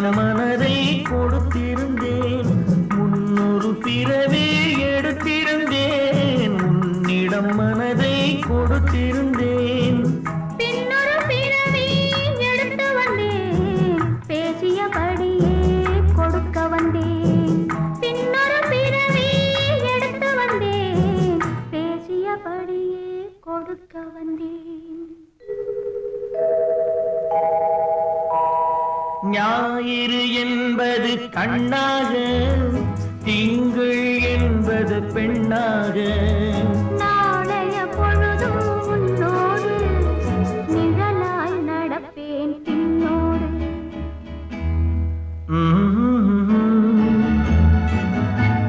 தன் மனதை கொடுத்திருந்தேன். முன்னொரு பிறவி எடுத்திருந்தேன். உன்னிடம் மனதை கொடுத்திருந்தேன். கொடுக்க வந்தேன். ஞாயிறு என்பது கண்ணாக திங்கள் என்பது பெண்ணாக. நாளைய பொழுதும் உன்னோடு நிழலாய் நடப்பேன் பின்னோடு.